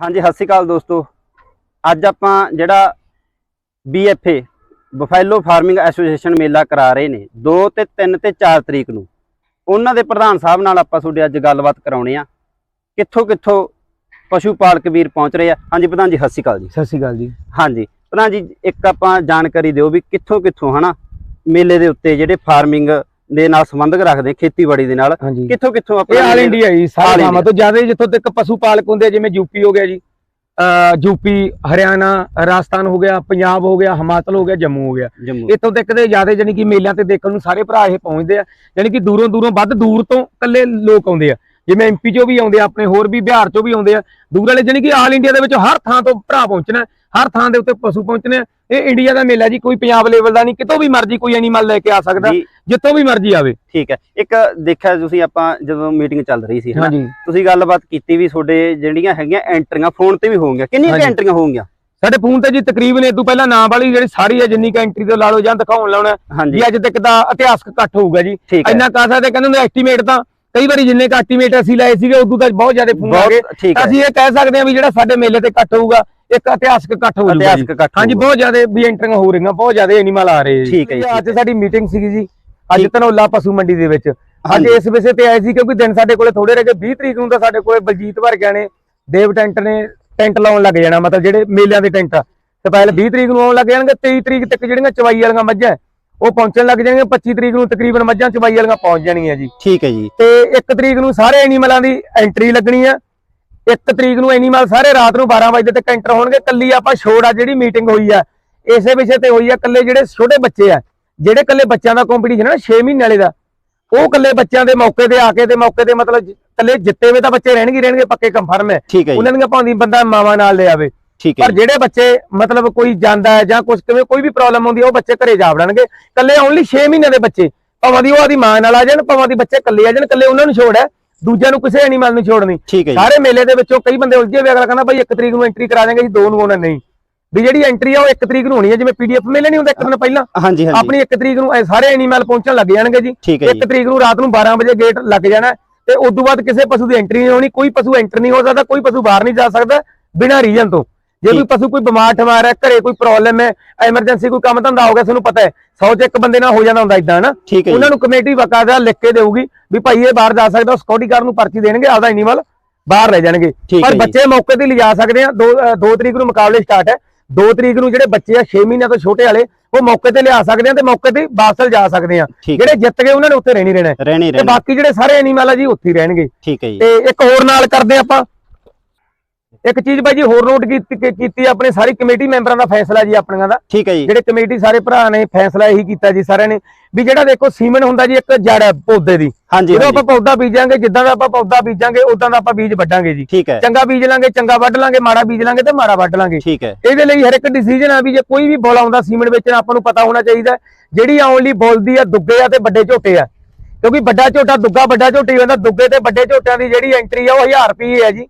ਹਾਂਜੀ ਸਤਿ ਸ਼੍ਰੀ ਅਕਾਲ ਦੋਸਤੋ। ਅੱਜ ਆਪਾਂ ਜਿਹੜਾ BFA ਬਫੈਲੋ ਫਾਰਮਿੰਗ ਐਸੋਸੀਏਸ਼ਨ ਮੇਲਾ ਕਰਾ ਰਹੇ ਨੇ 2 ਤੇ 3 ਤੇ 4 ਤਰੀਕ ਨੂੰ। ਉਹਨਾਂ ਦੇ ਪ੍ਰਧਾਨ ਸਾਹਿਬ ਨਾਲ ਆਪਾਂ ਤੁਹਾਡੇ ਅੱਜ ਗੱਲਬਾਤ ਕਰਾਉਣੇ ਆ। ਕਿੱਥੋਂ ਕਿੱਥੋਂ ਪਸ਼ੂ ਪਾਲਕ ਵੀਰ ਪਹੁੰਚ ਰਹੇ ਆ? ਹਾਂਜੀ ਪ੍ਰਧਾਨ ਜੀ ਸਤਿ ਸ਼੍ਰੀ ਅਕਾਲ ਜੀ। ਸਤਿ ਸ਼੍ਰੀ ਅਕਾਲ ਜੀ। ਹਾਂਜੀ ਪ੍ਰਧਾਨ ਜੀ ਇੱਕ ਆਪਾਂ ਜਾਣਕਾਰੀ ਦਿਓ ਵੀ ਕਿੱਥੋਂ ਕਿੱਥੋਂ ਹਨਾ ਮੇਲੇ ਦੇ ਉੱਤੇ ਜਿਹੜੇ ਫਾਰਮਿੰਗ ਦੇ ਨਾਲ ਸੰਬੰਧਕ ਰੱਖਦੇ ਖੇਤੀਬਾੜੀ ਦੇ ਨਾਲ। ਹਾਂਜੀ। ਕਿੱਥੋਂ ਕਿੱਥੋਂ ਇਹ ਆਲ ਇੰਡੀਆ ਜੀ All ਸਾਰੇ India। ਤੋਂ ਜ਼ਿਆਦਾ ਜਿੱਥੋਂ ਤੱਕ ਪਸ਼ੂ ਪਾਲਕ ਹੁੰਦੇ ਆ, ਜਿਵੇਂ ਯੂਪੀ ਹੋ ਗਿਆ ਜੀ ਯੂਪੀ ਹਰਿਆਣਾ ਰਾਜਸਥਾਨ ਹੋ ਗਿਆ ਪੰਜਾਬ ਹੋ ਗਿਆ ਹਿਮਾਚਲ ਹੋ ਗਿਆ ਜੰਮੂ ਹੋ ਗਿਆ। ਜੰਮੂ। ਇੱਥੋਂ ਤੱਕ ਦੇ ਜ਼ਿਆਦਾ ਜਾਨੀ ਕਿ ਮੇਲਿਆਂ ਤੇ ਦੇਖਣ ਨੂੰ ਸਾਰੇ ਭਰਾ ਇਹ ਪਹੁੰਚਦੇ ਆ ਜਾਨੀ ਕਿ ਦੂਰੋਂ ਦੂਰੋਂ ਵੱਧ ਦੂਰ ਤੋਂ ਇਕੱਲੇ ਲੋਕ ਆਉਂਦੇ ਆ। ਜਿਵੇਂ ਐਮਪੀ ਚੋਂ ਵੀ ਆਉਂਦੇ ਆ ਆਪਣੇ ਹੋਰ ਵੀ ਬਿਹਾਰ ਚੋਂ ਵੀ ਆਉਂਦੇ ਆ। ਦੂਰ ਵਾਲੇ ਜਾਨੀ ਕਿ ਆਲ ਇੰਡੀਆ ਦੇ ਵਿੱਚ ਹਰ ਥਾਂ ਤੋਂ ਭਰਾ ਪਹੁੰਚਣਾ ਹਰ ਥਾਂ ਦੇ ਉੱਤੇ ਪਸ਼ੂ ਪਹੁੰਚਣੇ ਆ। ਇਹ ਇੰਡੀਆ ਦਾ ਮੇਲਾ ਜੀ ਕੋਈ ਪੰਜਾਬ ਲੈਵਲ ਦਾ ਨਹੀਂ ਕਿਤੋਂ ਵੀ ਮਰਜ਼ੀ ਕੋਈ ਐਨੀਮਲ ਲੈ ਕੇ ਆ ਸਕਦਾ ਜਿੱਥੋਂ ਵੀ ਮਰਜ਼ੀ ਆਵੇ। ਠੀਕ ਹੈ। ਇੱਕ ਦੇਖਿਆ ਤੁਸੀਂ ਆਪਾਂ ਜਦੋਂ ਮੀਟਿੰਗ ਚੱਲ ਰਹੀ ਸੀ ਹਨਾ? ਤੁਸੀਂ ਗੱਲਬਾਤ ਕੀਤੀ ਵੀ ਤੁਹਾਡੇ ਜਿਹੜੀਆਂ ਹੈਗੀਆਂ ਐਂਟਰੀਆਂ ਫੋਨ ਤੇ ਵੀ ਹੋਣਗੀਆਂ। ਕਿੰਨੀਆਂ। ਐਂਟਰੀਆਂ ਹੋਣਗੀਆਂ? ਸਾਡੇ ਫੋਨ ਤੇ ਜੀ ਤਕਰੀਬਨ ਇਹ ਤੋਂ ਪਹਿਲਾਂ ਨਾਂ ਵਾਲੀ ਜਿਹੜੀ ਸਾਰੀ ਹੈ ਜਿੰਨੀ ਕ ਐਂਟਰੀ ਤੋਂ ਲਾ ਲਓ ਜਾਂ ਦਿਖਾਉਣ ਲਾਉਣਾ ਜੀ ਅੱਜ ਤੱਕ ਦਾ ਇਤਿਹਾਸਕ ਇਕੱਠ ਹੋਊਗਾ ਜੀ। ਇੰਨਾ ਕਾ ਸਕਦੇ ਕਹਿੰਦੇ ਹੁੰਦੇ ਐਸਟੀਮੇਟ ਤਾਂ ਕਈ ਵਾਰੀ ਜਿੰਨੇ ਕ ਐਸਟੀਮੇਟ ਅਸੀਂ ਲਾਏ ਸੀਗੇ ਉਦੋਂ ਤਾਂ ਬਹੁਤ ਜ਼ਿਆਦਾ ਫੋਨ ਆ ਗਏ। ਹੈ ਅਸੀਂ ਇਹ ਕਹਿ ਸਕਦੇ ਹਾਂ ਵੀ ਜਿਹੜਾ ਸਾਡੇ ਮੇਲੇ ਤੇ ਇਕੱਠ ਹੋਊਗਾ ਇੱਕ ਇਤਿਹਾਸਕ ਇਕੱਠ ਹੋ ਜਾਊਗਾ ਜੀ। ਇਤਿਹਾਸਕ ਇਕੱਠ ਹਾਂਜੀ। ਬਹੁਤ ਜ਼ਿਆਦਾ ਵੀ ਐਂਟਰੀਆਂ ਹੋ ਰਹੀਆਂ ਬਹੁਤ ਜ਼ਿਆਦਾ ਐਨੀਮਲ ਆ ਰਹੇ ਜੀ। ਹੈ ਅੱਜ ਸਾਡੀ ਮੀਟਿੰਗ ਸੀਗੀ ਜੀ। ਅੱਜ। ਧਨੌਲਾ ਪਸ਼ੂ ਮੰਡੀ ਦੇ ਵਿੱਚ। ਅੱਜ। ਇਸ ਵਿਸ਼ੇ ਤੇ ਆਏ ਸੀ ਕਿਉਂਕਿ ਦਿਨ ਸਾਡੇ ਕੋਲੇ ਥੋੜੇ ਰਹਿ ਗਏ। 20 ਤਰੀਕ ਨੂੰ ਤਾਂ ਸਾਡੇ ਕੋਲੇ ਬਲਜੀਤ ਵਰਗਿਆਂ ਨੇ ਦੇਵ ਟੈਂਟ ਨੇ ਟੈਂਟ ਲਾਉਣ ਲੱਗ ਜਾਣਾ ਮਤਲਬ ਜਿਹੜੇ ਮੇਲਿਆਂ ਦੇ ਟੈਂਟ। ਤੇ ਪਹਿਲੇ 20 ਤਰੀਕ ਨੂੰ ਆਉਣ ਲੱਗ ਜਾਣਗੇ 23 ਤਰੀਕ ਤੱਕ ਜਿਹੜੀਆਂ ਚਵਾਈ ਵਾਲੀਆਂ ਮੱਝਾਂ ਹੈ, ਉਹ ਪਹੁੰਚਣ ਲੱਗ ਜਾਣਗੀਆਂ 25 ਤਰੀਕ ਨੂੰ ਤਕਰੀਬਨ ਮੱਝਾਂ ਚਵਾਈ ਵਾਲੀਆਂ ਪਹੁੰਚ ਜਾਣਗੀਆਂ ਜੀ। ਠੀਕ ਹੈ ਜੀ। ਤੇ 1 ਤਰੀਕ ਨੂੰ ਸਾਰੇ ਐਨੀਮਲਾਂ ਦੀ ਐਂਟਰੀ ਲੱਗਣੀ ਆ। 1 ਤਰੀਕ ਨੂੰ ਐਨੀਮਲ ਸਾਰੇ ਰਾਤ ਨੂੰ 12 ਵਜੇ ਤੱਕ ਐਂਟਰ ਹੋਣਗੇ। ਕੱਲੀ ਆਪਾਂ ਛੋੜ ਆ ਜਿਹੜੀ ਮੀਟਿੰਗ ਹੋਈ ਆ। ਇਸੇ ਵਿਸ਼ੇ ਤੇ ਹੋਈ ਆ ਕੱਲੇ ਜਿਹੜੇ ਛੋਟੇ ਬੱਚੇ ਆ। ਜਿਹੜੇ ਕੱਲੇ ਬੱਚਿਆਂ ਦਾ ਕੰਪੀਟੀਸ਼ਨ ਹੈ 6 ਮਹੀਨੇ ਵਾਲੇ ਦਾ। ਉਹ ਕੱਲੇ ਬੱਚਿਆਂ ਦੇ ਮੌਕੇ ਤੇ ਆ ਕੇ ਤੇ ਮੌਕੇ ਤੇ ਮਤਲਬ ਕੱਲੇ ਜਿੱਤੇ ਤਾਂ ਬੱਚੇ ਰਹਿਣਗੇ ਰਹਿਣਗੇ ਪੱਕੇ ਕੰਫਰਮ ਹੈ। ਉਹਨਾਂ ਦੀਆਂ ਭਾਂਦੀ ਬੰਦਾ ਮਾਵਾਂ ਨਾਲ ਲੈ ਆਵੇ। ਠੀਕ ਹੈ ਪਰ ਜਿਹੜੇ ਬੱਚੇ ਮਤਲਬ ਕੋਈ ਜਾਂਦਾ ਹੈ ਜਾਂ ਕੁਝ ਕਿਵੇਂ ਕੋਈ ਵੀ ਪ੍ਰੋਬਲਮ ਹੁੰਦੀ ਹੈ ਉਹ ਬੱਚੇ ਘਰੇ ਜਾ ਵੜਨਗੇ। ਕੱਲੇ ਓਨਲੀ 6 ਮਹੀਨੇ ਦੇ ਬੱਚੇ। ਭਾਵੇਂ ਦੀ ਉਹ ਆਦੀ ਮਾਂ ਨਾਲ ਆ ਜਾਣ ਭਾਵੇਂ ਦੀ ਬੱਚੇ ਕੱਲੇ ਆ ਜਾਣ ਕੱਲੇ ਉਹਨਾਂ ਨੂੰ ਛੋੜ ਹੈ। ਦੂਜਿਆਂ ਨੂੰ ਕਿਸੇ ਐਨੀਮਲ ਨੂੰ ਛੋੜਨੀ। ਸਾਰੇ ਮੇਲੇ ਦੇ ਵਿੱਚੋਂ ਕਈ ਬੰਦੇ ਉਲਝੇ ਹੋਏ ਅਗਲਾ ਕਹਿੰਦਾ ਭਾਈ 1 ਤਰੀਕ ਨੂੰ ਐਂਟਰੀ ਕਰਾ ਦਾਂਗੇ ਜੀ 2 ਨੂੰ ਆਉਣਾ ਨਹੀਂ। ਵੀ ਜਿਹੜੀ ਐਂਟਰੀ ਆ ਉਹ 1 ਤਰੀਕ ਨੂੰ ਹੋਣੀ ਹੈ ਜਿਵੇਂ ਪੀਡੀਐਫ ਮੇਲੇ ਨਹੀਂ ਹੁੰਦਾ ਇੱਕ ਦਿਨ ਪਹਿਲਾਂ। ਹਾਂਜੀ ਹਾਂਜੀ। ਆਪਣੀ 1 ਤਰੀਕ ਨੂੰ ਸਾਰੇ ਐਨੀਮਲ ਪਹੁੰਚਣ ਲੱਗ ਜਾਣਗੇ ਜੀ। ਠੀਕ ਹੈ 1 ਜੀ ਤਰੀਕ ਨੂੰ ਰਾਤ ਨੂੰ 12 ਵਜੇ ਗੇਟ ਲੱਗ ਜਾਣਾ ਤੇ ਉਸ ਤੋਂ ਬਾਅਦ ਕਿਸੇ ਪਸ਼ੂ ਦੀ ਐਂਟਰੀ ਨਹੀਂ ਹੋਣੀ ਕੋਈ ਪਸ਼ੂ ਐਂਟਰ ਨਹੀਂ ਹੋ ਸਕਦਾ ਕੋਈ ਪਸ਼ੂ ਬਾਹਰ ਨਹੀਂ ਜਾ ਸਕਦਾ ਬਿਨਾਂ ਰੀਜਨ ਤੋਂ। ਜੇ ਕੋਈ। ਪਸ਼ੂ ਕੋਈ ਬਿਮਾਰ ਠਮਾਰ ਹੈ ਘਰੇ ਕੋਈ ਪ੍ਰੋਬਲਮ ਹੈ ਐਮਰਜੈਂਸੀ ਕੋਈ ਕੰਮ ਧੰਦਾ ਹੋ ਗਿਆ ਤੁਹਾਨੂੰ ਪਤਾ ਹੈ 100 ਚ ਇੱਕ ਬੰਦੇ ਨਾਲ ਹੋ ਜਾਂਦਾ ਹੁੰਦਾ ਇਦਾਂ ਨਾ ਠੀਕ ਹੈ ਉਹਨਾਂ ਨੂੰ ਕਮੇਟੀ ਬਕਾਇਦਾ ਲਿਖ ਕੇ ਦੇਊਗੀ ਵੀ ਭਾਈ ਇਹ ਬਾਹਰ ਜਾ ਸਕਦਾ ਸਿਕਿਉਰਿਟੀ ਗਾਰਡ ਨੂੰ ਪਰਚੀ ਦੇਣਗੇ ਆਪਦਾ ਐਨੀਮਲ ਬਾਹਰ ਲੈ ਜਾਣਗੇ। ਪਰ। ਬੱਚੇ ਮੌਕੇ ਤੇ ਲਿਜਾ ਸਕਦੇ ਆ 2 2 ਤਰੀਕ ਨੂੰ ਮੁਕਾਬਲੇ ਸਟਾਰਟ ਹੈ। 2 ਤਰੀਕ ਨੂੰ ਜਿਹੜੇ ਬੱਚੇ ਆ 6 ਮਹੀਨਿਆਂ ਤੋਂ ਛੋਟੇ ਵਾਲੇ ਉਹ ਮੌਕੇ ਤੇ ਲਿਆ ਸਕਦੇ ਆ ਤੇ ਮੌਕੇ ਤੇ ਵਾਪਸ ਜਾ ਸਕਦੇ ਆ। ਜਿਹੜੇ ਜਿੱਤ ਗਏ ਉਹਨਾਂ ਨੇ ਉੱਥੇ ਰਹਿਣੀ ਰਹਿਣਾ ਤੇ ਬਾਕੀ ਜਿਹੜੇ ਸਾਰੇ ਐਨੀਮਲ ਆ ਜੀ ਉੱਥੇ ਹੀ ਰਹਿਣਗੇ। ਠੀਕ ਹੈ ਜੀ। ਤੇ ਇੱਕ ਹੋਰ ਨਾਲ ਕਰਦੇ ਆਪਾਂ। ਇੱਕ ਚੀਜ਼ ਬਾਈ ਜੀ ਹੋਰ ਨੋਟ ਕੀਤੀ ਕੀਤੀ ਆਪਣੇ ਸਾਰੀ ਕਮੇਟੀ ਮੈਂਬਰਾਂ ਦਾ ਫੈਸਲਾ ਜੀ ਆਪਣੀਆਂ ਦਾ। ਠੀਕ ਹੈ ਜੀ। ਜਿਹੜੇ ਕਮੇਟੀ ਸਾਰੇ ਭਰਾ ਨੇ ਫੈਸਲਾ ਇਹੀ ਕੀਤਾ ਜੀ ਸਾਰਿਆਂ ਨੇ। ਵੀ ਜਿਹੜਾ ਦੇਖੋ ਸੀਮਨ ਹੁੰਦਾ ਜੀ ਇੱਕ ਜੜ ਪੌਦੇ ਦੀ। ਹਾਂਜੀ ਜਦੋਂ ਆਪਾਂ ਪੌਦਾ ਬੀਜਾਂਗੇ ਜਿੱਦਾਂ ਦਾ ਆਪਾਂ ਪੌਦਾ ਬੀਜਾਂਗੇ ਉਦਾਂ ਦਾ ਆਪਾਂ ਬੀਜ ਵੱਢਾਂਗੇ ਜੀ। ਠੀਕ ਹੈ। ਚੰਗਾ ਬੀਜ ਲਾਂਗੇ ਚੰਗਾ ਵੱਢ ਲਾਂਗੇ ਮਾੜਾ ਬੀਜ ਲਾਂਗੇ ਤੇ ਮਾੜਾ ਵੱਢ ਲਾਂਗੇ। ਠੀਕ ਹੈ। ਇਹਦੇ ਲਈ ਹਰ ਇੱਕ ਡਿਸੀਜਨ ਆ ਵੀ ਜੇ ਕੋਈ ਵੀ ਬੋਲ ਆਉਂਦਾ ਸੀਮਨ ਵੇਚਣਾ ਆਪਾਂ ਨੂੰ ਪਤਾ ਹੋਣਾ ਚਾਹੀਦਾ। ਜਿਹੜੀ ਆਉਣ ਲਈ ਬੋਲਦੀ ਆ ਦੁੱਗੇ ਆ ਤੇ ਵੱਡੇ ਝੋਟੇ ਆ। ਕਿਉਂਕਿ ਵੱਡਾ ਝੋਟਾ ਦੁੱਗਾ ਵੱਡਾ ਝੋਟੀ ਹੁੰਦਾ ਦੁੱਗੇ ਤੇ ਵੱਡੇ ਝੋਟਿਆਂ ਦੀ ਜਿਹੜੀ ਐਂਟਰੀ ਆ ਉਹ 1000 ਰੁਪਏ ਹੈ ਜੀ।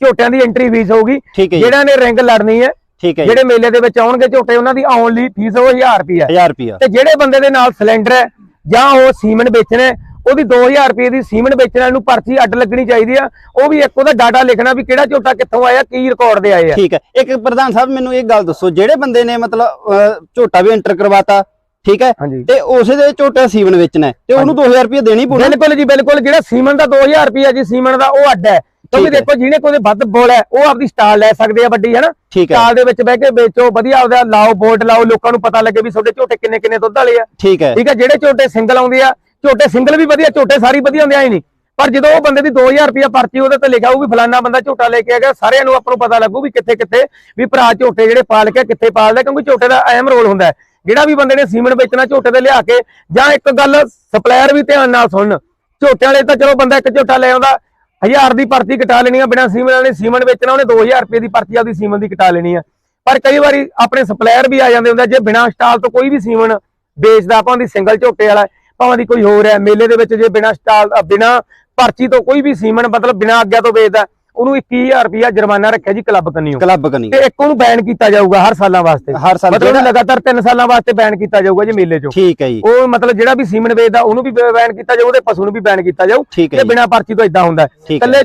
ਝੋਟਿਆਂ ਦੀ ਐਂਟਰੀ ਫੀਸ ਹੋਊਗੀ। ਜਿਹੜਾ ਨੇ ਰਿੰਗ ਲੜਨੀ ਹੈ ਠੀਕ ਹੈ ਜਿਹੜੇ ਮੇਲੇ ਦੇ ਵਿੱਚ ਆਉਣਗੇ ਝੋਟੇ ਉਹਨਾਂ ਦੀ ਆਉਣ ਲਈ ਫੀਸ ਉਹ 1000 ਰੁਪਏ ਹੈ। 1000 ਰੁਪਿਆ ਤੇ ਜਿਹੜੇ ਬੰਦੇ ਦੇ ਨਾਲ ਸਿਲੰਡਰ ਹੈ ਜਾਂ ਉਹ ਸੀਮਨ ਵੇਚਣਾ ਉਹਦੀ 2000 ਰੁਪਏ ਦੀ ਸੀਮਨ ਵੇਚਣ ਵਾਲੇ ਨੂੰ ਪਰਚੀ ਅੱਡ ਲੱਗਣੀ ਚਾਹੀਦੀ ਆ ਉਹ ਵੀ ਇੱਕ ਉਹਦਾ ਡਾਟਾ ਲਿਖਣਾ ਵੀ ਕਿਹੜਾ ਝੋਟਾ ਕਿੱਥੋਂ ਆਇਆ ਕੀ ਰਿਕਾਰਡ ਦੇ ਆਏ ਆ। ਠੀਕ ਹੈ। ਇੱਕ ਪ੍ਰਧਾਨ ਸਾਹਿਬ ਮੈਨੂੰ ਇਹ ਗੱਲ ਦੱਸੋ ਜਿਹੜੇ ਬੰਦੇ ਨੇ ਮਤਲਬ ਝੋਟਾ ਵੀ ਐਂਟਰ ਕਰਵਾਤਾ ਠੀਕ ਹੈ? ਤੇ ਉਸੇ ਦੇ ਝੋਟਾ ਸੀਵਨ ਵੇਚਣਾ ਤੇ ਉਹਨੂੰ 2000 ਰੁਪਏ ਦੇਣੀ ਪਊਗਾ ਬਿਲਕੁਲ ਜੀ ਬਿਲਕੁਲ। ਜਿਹੜਾ ਸੀਮਨ ਦਾ 2000 ਰੁਪਏ ਜੀ ਸੀਮਨ ਦਾ ਉਹ ਅੱਡ ਹੈ। ਕਿਉਂਕਿ। ਦੇਖੋ ਜਿਹਨੇ ਕੋਈ ਵੱਧ ਬੋਲ ਹੈ ਉਹ ਆਪਦੀ ਸਟਾਲ ਲੈ ਸਕਦੇ ਆ ਵੱਡੀ ਹੈ। ਨਾ ਸਟਾਲ ਦੇ ਵਿੱਚ ਬਹਿ ਕੇ ਵੇਚੋ ਵਧੀਆ ਆਪਦਾ ਲਾਓ ਬੋਰਡ ਲਾਓ ਲੋਕਾਂ ਨੂੰ ਪਤਾ ਲੱਗੇ ਵੀ ਤੁਹਾਡੇ ਝੋਟੇ ਕਿੰਨੇ ਕਿੰਨੇ ਦੁੱਧ ਵਾਲੇ ਆ। ਠੀਕ ਹੈ। ਠੀਕ ਹੈ ਜਿਹੜੇ ਝੋਟੇ ਸਿੰਗਲ ਆਉਂਦੇ ਆ ਝੋਟੇ ਸਿੰਗਲ ਵੀ ਵਧੀਆ ਝੋਟੇ ਸਾਰੀ ਵਧੀਆ ਹੁੰਦੇ ਆਏ ਨਹੀਂ। ਪਰ ਜਦੋਂ ਉਹ ਬੰਦੇ ਦੀ 2000 ਰੁਪਏ ਪਰਚੀ ਉਹਦੇ ਤੇ ਲਿਖਿਆ ਹੋਊ ਵੀ ਫਲਾਨਾ ਬੰਦਾ ਝੋਟਾ ਲੈ ਕੇ ਆ ਗਿਆ ਸਾਰਿਆਂ ਨੂੰ ਆਪਾਂ ਨੂੰ ਪਤਾ ਲੱਗੂ ਵੀ ਕਿੱਥੇ ਕਿੱਥੇ ਵੀ ਭਰਾ ਝੋਟੇ ਜਿਹੜੇ ਪਾਲ ਕੇ ਕਿੱਥੇ ਪਾਲਦਾ ਕਿਉਂਕਿ ਝੋਟੇ ਦਾ ਅਹਿਮ ਰੋਲ ਹੁੰਦਾ ਹੈ। ਜਿਹੜਾ ਵੀ ਬੰਦੇ ਨੇ ਸੀਮਨ ਵੇਚਣਾ ਝੋਟੇ ਤੇ ਲਿਆ ਕੇ ਜਾਂ ਇੱਕ ਗੱਲ ਸਪਲਾਇਰ ਵੀ ਧਿਆਨ ਨਾਲ ਸੁਣਨ ਝੋਟਿਆਂ ਵਾਲੇ ਤਾਂ ਚਲੋ ਬੰਦਾ ਇੱਕ ਝੋਟਾ ਲੈ ਆਉਂਦਾ 1000 ਦੀ ਪਰਚੀ ਕਟਾ ਲੈਣੀ ਆ ਬਿਨਾਂ ਸੀਮਨ ਵਾਲੇ ਸੀਮਨ ਵੇਚਣਾ ਉਹਨੇ 2000 ਰੁਪਏ ਦੀ ਪਰਚੀ ਆਪਦੀ ਸੀਮਨ ਦੀ ਕਟਾ ਲੈਣੀ ਆ। ਪਰ ਕਈ ਵਾਰੀ ਆਪਣੇ ਸਪਲਾਇਰ ਵੀ ਆ ਜਾਂਦੇ ਹੁੰਦੇ ਆ, ਜੇ ਬਿਨਾਂ ਸਟਾਲ ਤੋਂ ਕੋਈ ਵੀ ਸੀਮਨ ਵੇਚਦਾ ਆਪਾਂ ਦੀ ਸਿੰਗਲ ਝੋਟੇ ਵਾਲਾ ਭਾਵੇਂ ਦੀ ਕੋਈ ਹੋਰ ਹੈ ਮੇਲੇ ਦੇ ਵਿੱਚ ਜੇ ਬਿਨਾਂ ਸਟਾਲ ਅ, ਬਿਨਾਂ ਪਰਚੀ ਤੋਂ ਕੋਈ ਵੀ ਸੀਮਨ ਮਤਲਬ ਬਿਨਾਂ ਆਗਿਆ ਤੋਂ ਵੇਚਦਾ ਉਹਨੂੰ 21000 ਰੁਪਇਆ ਜੁਰਮਾਨਾ ਰੱਖਿਆ ਜੀ ਕਲੱਬ ਕੰਨਿਓ। ਕਲੱਬ ਕਨੀ। ਤੇ ਇੱਕ ਉਹਨੂੰ ਬੈਨ ਕੀਤਾ ਜਾਊਗਾ ਹਰ ਸਾਲਾਂ ਵਾਸਤੇ। ਹਰ ਸਾਲ ਮਤਲਬ ਲਗਾਤਾਰ 3 ਸਾਲਾਂ ਵਾਸਤੇ ਬੈਨ ਕੀਤਾ ਜਾਊਗਾ ਜੀ ਮੇਲੇ 'ਚੋਂ। ਠੀਕ ਹੈ ਜੀ। ਉਹ ਮਤਲਬ ਜਿਹੜਾ ਵੀ ਸੀਮਨ ਵੇਚਦਾ ਉਹਨੂੰ ਵੀ ਬੈਨ ਕੀਤਾ ਜਾਊ ਉਹਦੇ ਪਸ਼ੂ ਨੂੰ ਵੀ ਬੈਨ ਕੀਤਾ ਜਾਊ। ਤੇ ਜੀ। ਬਿਨਾਂ ਪਰਚੀ ਤੋਂ ਇਦਾਂ ਹੁੰਦਾ ਹੈ। ਇਕੱਲੇ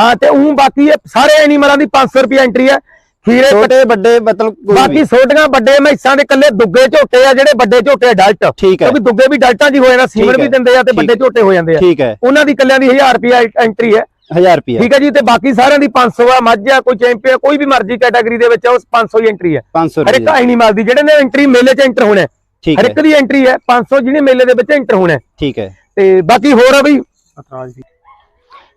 ਹਾਂ ਤੇ ਉਹ ਬਾਕੀ ਇਹ ਸਾਰੇ ਐਨੀਮਲਾਂ ਦੀ 500 ਰੁਪਏ ਐਂਟਰੀ ਹੈ। ਖੀਰੇ ਛੋਟੇ ਵੱਡੇ ਮਤਲਬ ਕੋਈ ਬਾਕੀ ਛੋਟੀਆਂ ਵੱਡੇ ਮੈਸਾਂ ਦੇ ਕੱਲੇ ਦੁੱਗੇ ਝੋਟੇ ਆ ਜਿਹੜੇ ਵੱਡੇ ਝੋਟੇ ਹੈ। ਕਿਉਂਕਿ ਦੁੱਗੇ ਵੀ ਡਲਟਾਂ 'ਚ ਹੀ ਜਾਂਦਾ। ਸੀਮਨ ਵੀ ਦਿੰਦੇ ਆ ਤੇ ਵੱਡੇ ਝੋਟੇ ਹੋ ਜਾਂਦੇ ਆ। ਠੀਕ ਹੈ। ਉਹਨਾਂ ਦੀ ਕੱਲਿਆਂ ਦੀ 1000 ਰੁਪਏ ਐਂਟਰੀ ਹੈ। 1000 ਰੁਪਏ ਠੀਕ ਹੈ ਜੀ ਤੇ ਬਾਕੀ ਸਾਰਿਆਂ ਦੀ 500 ਆ ਮੱਝ ਆ ਕੋਈ ਚੈਂਪੀਅਨ ਕੋਈ ਵੀ ਮਰਜ਼ੀ ਕੈਟਾਗਰੀ ਦੇ ਵਿੱਚ ਆ ਉਸ 500 ਹੀ ਐਂਟਰੀ ਹੈ 500 ਹਰ ਇੱਕ ਐਨੀਮਲ ਦੀ ਜਿਹੜੇ ਨੇ ਐਂਟਰੀ ਮੇਲੇ 'ਚ ਐਂਟਰ ਹੋਣਾ ਹੈ। ਹਰ ਇੱਕ ਦੀ ਐਂਟਰੀ ਹੈ 500 ਜਿਹਨੇ ਮੇਲੇ ਦੇ ਵਿੱਚ ਐਂਟਰ ਹੋਣਾ। ਠੀਕ ਹੈ ਤੇ ਬਾਕੀ ਹੋਰ ਆ ਬਈ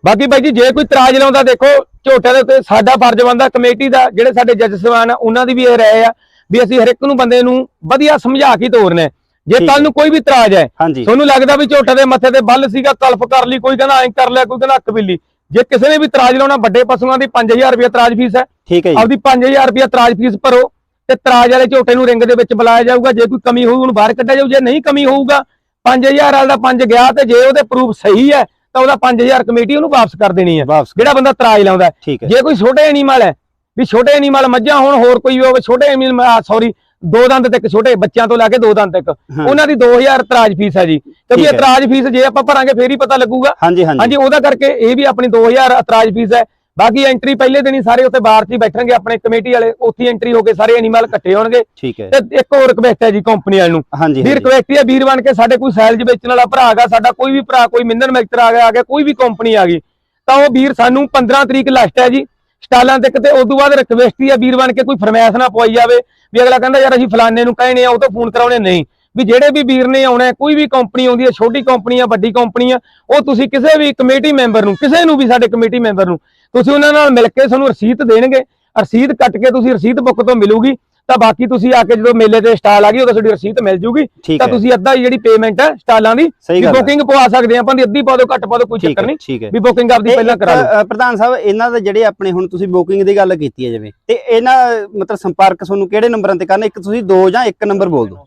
ਬਾਕੀ ਬਾਈ ਜੀ ਜੇ ਕੋਈ ਤਰਾਜ ਲਾਉਂਦਾ ਦੇਖੋ ਝੋਟਿਆਂ ਦੇ ਉੱਤੇ ਸਾਡਾ ਫਰਜ਼ ਬਣਦਾ ਕਮੇਟੀ ਦਾ ਜਿਹੜੇ ਸਾਡੇ ਜੱਜ ਸਵਾਨ ਆ ਉਹਨਾਂ ਦੀ ਵੀ ਇਹ ਰਾਏ ਆ ਵੀ ਅਸੀਂ ਹਰ ਇੱਕ ਨੂੰ ਬੰਦੇ ਨੂੰ ਵਧੀਆ ਸਮਝਾ ਕੇ ਤੋਰਨਾ। ਜੇ ਕੱਲ। ਨੂੰ ਕੋਈ ਵੀ ਤਰਾਜ ਹੈ ਤੁਹਾਨੂੰ ਲੱਗਦਾ ਵੀ ਝੋਟੇ ਦੇ ਮੱਥੇ ਤੇ ਬੱਲ ਸੀਗਾ ਕਲਫ ਕਰ ਲਈ ਕੋਈ ਕਹਿੰਦਾ ਐਂ ਕਰ ਲਿਆ ਕੋਈ ਕਹਿੰਦਾ ਅੱਖ ਬਿੱਲੀ ਜੇ ਕਿਸੇ ਨੇ ਵੀ ਤਰਾਜ ਲਾਉਣਾ ਵੱਡੇ ਪਸ਼ੂਆਂ ਦੀ 5000 ਰੁਪਏ ਤਰਾਜ ਫੀਸ ਹੈ। ਠੀਕ ਹੈ ਜੀ। ਆਪਦੀ 5000 ਰੁਪਏ ਤਰਾਜ ਫੀਸ ਭਰੋ ਤੇ ਤਰਾਜ ਵਾਲੇ ਝੋਟੇ ਨੂੰ ਰਿੰਗ ਦੇ ਵਿੱਚ ਬੁਲਾਇਆ ਜਾਊਗਾ। ਜੇ ਕੋਈ ਕਮੀ ਹੋਊ ਉਹਨੂੰ ਬਾਹਰ ਕੱਢਿਆ ਜਾਊ। ਜੇ ਨਹੀਂ ਕਮੀ ਹੋਊਗਾ 5000 ਵਾਲਾ ਦਾ 5 ਗਿਆ ਤੇ ਜੇ ਉਹਦੇ ਪ੍ਰੂਫ ਸਹੀ ਹੈ ਤਾਂ ਉਹਦਾ 5000 ਕਮੇਟੀ ਉਹਨੂੰ ਵਾਪਸ ਕਰ ਦੇਣੀ ਹੈ। ਜਿਹੜਾ ਬੰਦਾ ਤਰਾਜ ਲਾਉਂਦਾ ਜੇ ਕੋਈ ਛੋਟੇ ਐਨੀਮਲ ਹੈ ਵੀ ਛੋਟੇ ਐਨੀਮਲ ਮੱਝਾਂ ਹੋਣ ਹੋਰ ਕੋਈ ਹੋਵੇ ਛੋਟੇ ਐਨੀਮਲ ਸੌਰੀ ਦੋ ਦੰਦ ਤੱਕ ਛੋਟੇ ਬੱਚਿਆਂ ਤੋਂ ਲਾ ਕੇ ਦੋ ਦੰਦ ਤੱਕ। ਉਹਨਾਂ ਦੀ 2000 ਤਰਾਜ ਫੀਸ ਹੈ ਜੀ। ਕਿਉਂਕਿ ਠੀਕ ਇਹ ਹੈ। ਤਰਾਜ ਫੀਸ ਜੇ ਆਪਾਂ ਭਰਾਂਗੇ ਫੇਰ ਹੀ ਪਤਾ ਲੱਗੂਗਾ। ਹਾਂਜੀ ਹਾਂਜੀ। ਹਾਂਜੀ ਉਹਦਾ ਕਰਕੇ ਇਹ ਵੀ ਆਪਣੀ 2000 ਇਤਰਾਜ ਫੀਸ ਹੈ। ਬਾਕੀ ਐਂਟਰੀ ਪਹਿਲੇ ਦਿਨ ਹੀ ਸਾਰੇ ਉੱਥੇ ਬਾਹਰ 'ਚ ਹੀ ਬੈਠਣਗੇ ਆਪਣੇ ਕਮੇਟੀ ਵਾਲੇ। ਉੱਥੇ ਐਂਟਰੀ ਹੋ ਕੇ ਸਾਰੇ ਐਨੀਮਲ ਇਕੱਠੇ ਹੋਣਗੇ। ਠੀਕ ਹੈ। ਤੇ ਇੱਕ ਹੋਰ ਰਿਕਵੈਸਟ ਹੈ ਜੀ ਕੰਪਨੀ ਵਾਲ ਨੂੰ। ਹਾਂਜੀ ਵੀ ਰਿਕਵੈਸਟ ਹੈ ਵੀਰ ਬਣ ਕੇ ਸਾਡੇ ਕੋਈ ਸੈਲਜ ਵੇਚਣ ਵਾਲਾ ਭਰਾ ਹੈਗਾ ਸਾਡਾ ਕੋਈ ਵੀ ਭਰਾ ਕੋਈ ਮਿੰਦਰ ਮੈਕਟਰ ਆ ਗਿਆ ਆ ਗਿਆ ਕੋਈ ਵੀ ਕੰਪਨੀ ਆ ਗਈ। ਤਾਂ ਉਹ ਵੀਰ ਸਾਨੂੰ 15 ਤਰੀਕ ਲਾਸਟ ਹੈ ਜੀ। ਸਟਾਲਾਂ ਤੱਕ ਤੇ ਉਸ ਤੋਂ ਬਾਅਦ ਰਿਕਵੈਸਟ ਹੀ ਆ, ਵੀਰ ਬਣ ਕੇ ਕੋਈ ਫਰਮਾਇਸ਼ ਨਾ ਪਵਾਈ ਜਾਵੇ ਵੀ ਅਗਲਾ ਕਹਿੰਦਾ, ਯਾਰ ਅਸੀਂ ਫਲਾਣੇ ਨੂੰ ਕਹਿਣੇ ਆ, ਉਹ ਤੋਂ ਫੋਨ ਕਰਾਉਣੇ ਨਹੀਂ। ਵੀ ਜਿਹੜੇ ਵੀ ਵੀਰ ਨੇ ਆਉਣਾ, ਕੋਈ ਵੀ ਕੰਪਨੀ ਆਉਂਦੀ ਹੈ ਛੋਟੀ ਕੰਪਨੀ ਆ, ਵੱਡੀ ਕੰਪਨੀ ਆ, ਉਹ ਤੁਸੀਂ ਕਿਸੇ ਵੀ ਕਮੇਟੀ ਮੈਂਬਰ ਨੂੰ, ਕਿਸੇ ਨੂੰ ਵੀ ਸਾਡੇ ਕਮੇਟੀ ਮੈਂਬਰ ਨੂੰ, ਤੁਸੀਂ ਉਹਨਾਂ ਨਾਲ ਮਿਲ ਕੇ ਤੁਹਾਨੂੰ ਰਸੀਦ ਦੇਣਗੇ। ਰਸੀਦ ਕੱਟ ਕੇ ਤੁਸੀਂ ਰਸੀਦ ਬੁੱਕ ਤੋਂ ਮਿਲੂਗੀ। ਤਾਂ ਬਾਕੀ ਤੁਸੀਂ ਆ ਕੇ ਜਦੋਂ ਮੇਲੇ ਤੇ ਸਟਾਲ ਆ ਗਈ ਉਦੋਂ ਤੁਹਾਡੀ ਰਸੀਦ ਮਿਲ ਜੂਗੀ। ਤਾਂ ਤੁਸੀਂ ਅੱਧਾ ਜਿਹੜੀ ਪੇਮੈਂਟ ਹੈ ਸਟਾਲਾਂ ਦੀ ਵੀ ਬੁਕਿੰਗ ਪਵਾ ਸਕਦੇ ਆਪਾਂ ਦੀ ਅੱਧੀ ਪਾ ਦਿਓ ਘੱਟ ਪਾ ਦਿਓ ਕੋਈ ਚੱਕਰ ਨਹੀਂ। ਵੀ ਬੁਕਿੰਗ ਆਪਦੀ ਪਹਿਲਾਂ ਕਰਾ ਲਓ। ਪ੍ਰਧਾਨ ਸਾਹਿਬ ਇਹਨਾਂ ਦੇ ਜਿਹੜੇ ਆਪਣੇ ਹੁਣ ਤੁਸੀਂ ਬੁਕਿੰਗ ਦੀ ਗੱਲ ਕੀਤੀ ਹੈ ਜਿਵੇਂ ਤੇ ਇਹਨਾਂ ਮਤਲਬ ਸੰਪਰਕ ਤੁਹਾਨੂੰ ਕਿਹੜੇ ਨੰਬਰਾਂ ਤੇ ਕਰਨਾ? ਇੱਕ ਤੁਸੀਂ ਦੋ ਜਾਂ ਇੱਕ ਨੰਬਰ ਬੋਲ ਦਿਓ।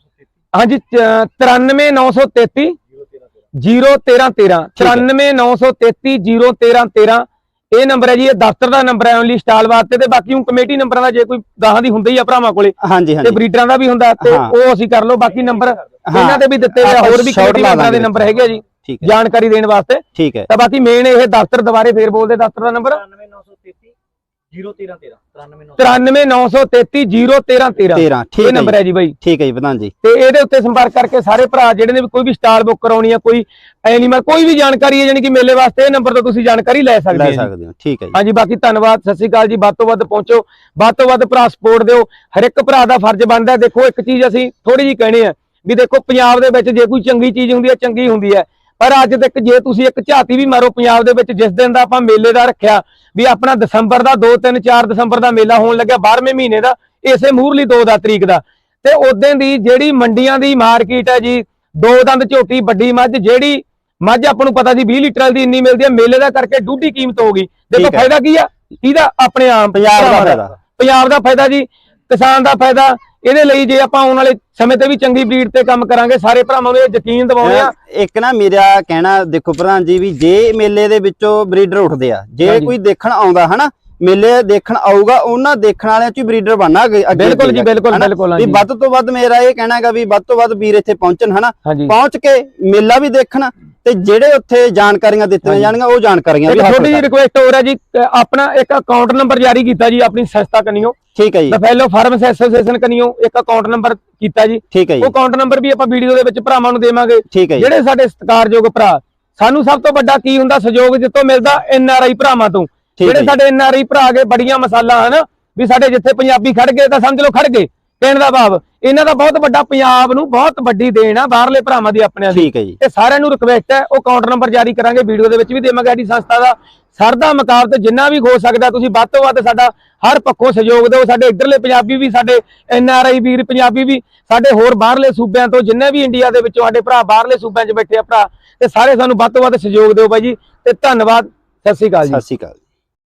ਹਾਂਜੀ 93933 01313 93933 01313 ਇਹ ਨੰਬਰ ਹੈ ਜੀ ਇਹ ਦਫ਼ਤਰ ਦਾ ਨੰਬਰ ਹੈ ਓਨਲੀ ਸਟਾਲ ਵਾਸਤੇ ਤੇ ਬਾਕੀ ਉਹ ਕਮੇਟੀ ਨੰਬਰਾਂ ਦਾ ਜੇ ਕੋਈ ਗਾਹਾਂ ਦੀ ਹੁੰਦਾ ਹੀ ਆ ਭਰਾਵਾਂ ਕੋਲੇ ਹਾਂਜੀ ਤੇ ਬਰੀਡਰਾਂ ਦਾ ਵੀ ਹੁੰਦਾ ਤੇ। ਉਹ ਅਸੀਂ ਕਰ ਲਓ ਬਾਕੀ ਨੰਬਰ ਇਹਨਾਂ ਦੇ ਵੀ ਦਿੱਤੇ ਹੋਏ ਹੋਰ ਵੀ ਕਮੇਟੀ ਨੰਬਰਾਂ ਦੇ ਨੰਬਰ ਹੈਗੇ ਆ ਜੀ ਜਾਣਕਾਰੀ ਦੇਣ ਵਾਸਤੇ। ਠੀਕ ਹੈ। ਤਾਂ ਬਾਕੀ ਮੇਨ ਇਹ ਦਫ਼ਤਰ ਦੁਬਾਰੇ ਫੇਰ ਬੋਲਦੇ ਦਫ਼ਤਰ ਦਾ ਨੰਬਰ। 93933 01313 13 ਠੀਕ ਇਹ ਹੈ ਨੰਬਰ ਜੀ, ਹੈ ਜੀ ਬਾਈ। ਠੀਕ ਹੈ ਜੀ ਪ੍ਰਧਾਨ ਜੀ। ਤੇ ਇਹਦੇ ਉੱਤੇ ਸੰਪਰਕ ਕਰਕੇ ਸਾਰੇ ਭਰਾ ਜਿਹੜੇ ਨੇ ਵੀ ਕੋਈ ਵੀ ਸਟਾਲ ਬੁੱਕ ਕਰਾਉਣੀ ਹੈ ਕੋਈ ਐਨੀਮਲ ਕੋਈ ਵੀ ਜਾਣਕਾਰੀ ਹੈ ਜਾਨੀ ਕਿ ਮੇਲੇ ਵਾਸਤੇ ਇਹ ਨੰਬਰ ਤੋਂ ਤੁਸੀਂ ਜਾਣਕਾਰੀ ਲੈ ਸਕਦੇ ਹੋ ਜੀ। ਸਕਦੇ ਹੋ ਠੀਕ ਹੈ ਜੀ। ਹਾਂਜੀ ਬਾਕੀ ਧੰਨਵਾਦ ਸਤਿ ਸ਼੍ਰੀ ਅਕਾਲ ਜੀ। ਵੱਧ ਤੋਂ ਵੱਧ ਪਹੁੰਚੋ ਵੱਧ ਤੋਂ ਵੱਧ ਭਰਾ ਸਪੋਰਟ ਦਿਓ। ਹਰ ਇੱਕ ਭਰਾ ਦਾ ਫਰਜ਼ ਬਣਦਾ ਹੈ। ਦੇਖੋ ਇੱਕ ਚੀਜ਼ ਅਸੀਂ ਥੋੜੀ ਜਿਹੀ ਕਹਿਣੀ ਹੈ ਵੀ ਦੇਖੋ ਪੰਜਾਬ ਦੇ ਵਿੱਚ ਜੇ ਕੋਈ ਚੰਗੀ ਚੀਜ਼ ਹੁੰਦੀ ਹੈ ਚੰਗੀ ਹੁੰਦੀ ਹੈ। ਪਰ ਅੱਜ ਤੱਕ ਜੇ ਤੁਸੀਂ ਇੱਕ ਝਾਤੀ ਵੀ ਮਾਰੋ ਪੰਜਾਬ ਦੇ ਵਿੱਚ ਜਿਸ ਦਿਨ ਦਾ ਆਪਾਂ ਮੇਲੇ ਦਾ ਰੱਖਿਆ ਵੀ ਆਪਣਾ ਦਸੰਬਰ ਦਾ 2 3 4 ਦਸੰਬਰ ਦਾ ਮੇਲਾ ਹੋਣ ਲੱਗਿਆ 12ਵੇਂ ਮਹੀਨੇ ਦਾ ਇਸੇ ਮੂਹਰਲੀ 2 ਦਾ ਤਰੀਕ ਦਾ ਤੇ ਉਦੋਂ ਦੀ ਜਿਹੜੀ ਮੰਡੀਆਂ ਦੀ ਮਾਰਕੀਟ ਹੈ ਜੀ ਦੋ ਦੰਦ ਝੋਟੀ ਵੱਡੀ ਮੱਝ ਜਿਹੜੀ ਮੱਝ ਆਪਾਂ ਨੂੰ ਪਤਾ ਸੀ 20 ਲੀਟਰ ਦੀ ਇੰਨੀ ਮਿਲਦੀ ਹੈ ਮੇਲੇ ਦਾ ਕਰਕੇ ਡੂਢੀ ਕੀਮਤ ਹੋ ਗਈ। ਦੇਖੋ। ਫਾਇਦਾ ਕੀ ਆ? ਇਹਦਾ ਆਪਣੇ ਆਮ ਪੰਜਾਬ ਦਾ। ਫਾਇਦਾ। ਪੰਜਾਬ ਦਾ ਫਾਇਦਾ ਜੀ ਕਿਸਾਨ ਦਾ ਫਾਇਦਾ ਇਹਦੇ ਲਈ ਜੇ ਆਪਾਂ ਆਉਣ ਵਾਲੇ ਸਮੇਂ ਤੇ ਵੀ ਚੰਗੀ ਬਰੀਡ ਤੇ ਕੰਮ ਕਰਾਂਗੇ ਸਾਰੇ ਭਰਾਵਾਂ ਨੂੰ ਇਹ ਯਕੀਨ ਦਿਵਾਉਂਦੇ ਆ ਇੱਕ ਨਾ ਮੇਰਾ ਕਹਿਣਾ ਦੇਖੋ ਪ੍ਰਧਾਨ ਜੀ ਵੀ ਜੇ ਮੇਲੇ ਦੇ ਵਿੱਚੋਂ ਬਰੀਡਰ ਉੱਠਦੇ ਆ ਜੇ। ਕੋਈ ਦੇਖਣ ਆਉਂਦਾ ਹਨਾ ਮੇਲੇ ਦੇਖਣ ਆਊਗਾ ਉਹਨਾਂ ਦੇਖਣ ਵਾਲਿਆਂ ਚ ਬਰੀਡਰ ਬਣਨਾ ਬਿਲਕੁਲ ਜੀ ਬਿਲਕੁਲ? ਬਿਲਕੁਲ ਵੀ ਵੱਧ ਤੋਂ ਵੱਧ ਮੇਰਾ ਇਹ ਕਹਿਣਾ ਹੈਗਾ ਵੀ ਵੱਧ ਤੋਂ ਵੱਧ ਵੀਰ ਇੱਥੇ ਪਹੁੰਚਣ ਹਨਾ? ਪਹੁੰਚ ਕੇ ਮੇਲਾ ਵੀ ਦੇਖਣ ਤੇ ਜਿਹੜੇ ਉੱਥੇ ਜਾਣਕਾਰੀਆਂ ਦਿੱਤੀਆਂ। ਜਾਣਗੀਆਂ ਉਹ ਜਾਣਕਾਰੀਆਂ ਵੀ ਛੋਟੀ ਕਰਨ। ਰਿਕੁਐਸਟ ਹੋ ਰਿਹਾ ਜੀ ਆਪਣਾ ਇੱਕ ਅਕਾਊਂਟ ਨੰਬਰ ਜਾਰੀ ਕੀਤਾ ਜੀ ਆਪਣੀ ਸੰਸਥਾ ਕਨੀਓ। ਠੀਕ ਹੈ ਜੀ। ਬਫੈਲੋ ਫਾਰਮਸ ਐਸੋਸੀਏਸ਼ਨ ਕਨੀਓ ਇੱਕ ਅਕਾਊਂਟ ਨੰਬਰ ਕੀਤਾ ਜੀ। ਠੀਕ ਹੈ ਜੀ। ਉਹ ਅਕਾਊਂਟ ਨੰਬਰ ਵੀ ਆਪਾਂ ਵੀਡੀਓ ਦੇ ਵਿੱਚ ਭਰਾਵਾਂ ਨੂੰ ਦੇਵਾਂਗੇ। ਠੀਕ ਹੈ ਜੀ। ਜਿਹੜੇ ਸਾਡੇ ਸਤਿਕਾਰਯੋਗ ਭਰਾ ਸਾਨੂੰ ਸਭ ਤੋਂ ਵੱਡਾ ਕੀ ਹੁੰਦਾ ਸਹਿਯੋਗ ਜਿੱਤੋਂ ਮਿਲਦਾ ਐਨ ਆਰ ਆਈ ਭਰਾਵਾਂ ਤੋਂ। ਹੈ ਜਿਹੜੇ ਜੀ। ਸਾਡੇ ਐਨ ਆਰ ਆਈ ਭਰਾ ਬੜੀਆਂ ਮਸਾਲਾ ਹਨ ਵੀ ਸਾਡੇ ਜਿੱਥੇ ਪੰਜਾਬੀ ਖੜ ਗਏ ਤਾਂ ਸਮਝ ਲਓ ਖੜ ਗਏ। ਕਹਿਣ ਦਾ ਭਾਵ ਇਹਨਾਂ ਦਾ ਬਹੁਤ ਵੱਡਾ ਪੰਜਾਬ ਨੂੰ ਬਹੁਤ ਵੱਡੀ ਦੇਣ ਆ ਬਾਹਰਲੇ ਭਰਾਵਾਂ ਦੀ ਆਪਣਿਆਂ ਦੀ। ਠੀਕ ਹੈ ਜੀ। ਤੇ ਸਾਰਿਆਂ ਨੂੰ ਰਿਕਵੈਸਟ ਹੈ ਉਹ ਅਕਾਊਂਟ ਨੰਬਰ ਜਾਰੀ ਕਰਾਂਗੇ ਵੀਡੀਓ ਦੇ ਵਿੱਚ ਵੀ ਦੇਵਾਂਗੇ ਸਾਡੀ ਸੰਸਥਾ ਦਾ। ਸਰਦਾ ਮੁਕਾਬਲੇ ਜਿੰਨਾ ਵੀ ਹੋ ਸਕਦਾ ਤੁਸੀਂ ਵੱਧ ਤੋਂ ਵੱਧ ਸਾਡਾ ਹਰ ਪੱਖੋਂ ਸਹਿਯੋਗ ਦਿਓ। ਸਾਡੇ ਇੱਧਰਲੇ ਪੰਜਾਬੀ ਵੀ ਸਾਡੇ ਐਨ ਆਰ ਆਈ ਵੀਰ ਪੰਜਾਬੀ ਵੀ ਸਾਡੇ ਹੋਰ ਬਾਹਰਲੇ ਸੂਬਿਆਂ ਤੋਂ ਜਿੰਨੇ ਵੀ ਇੰਡੀਆ ਦੇ ਵਿੱਚੋਂ ਸਾਡੇ ਭਰਾ ਬਾਹਰਲੇ ਸੂਬਿਆਂ 'ਚ ਬੈਠੇ ਆ ਭਰਾ ਤੇ ਸਾਰੇ ਸਾਨੂੰ ਵੱਧ ਤੋਂ ਵੱਧ ਸਹਿਯੋਗ ਦਿਓ ਬਾਈ ਜੀ। ਤੇ ਧੰਨਵਾਦ। ਸਤਿ ਸ਼੍ਰੀ ਅਕਾਲ ਜੀ। ਸਤਿ ਸ਼੍ਰੀ ਅਕਾਲ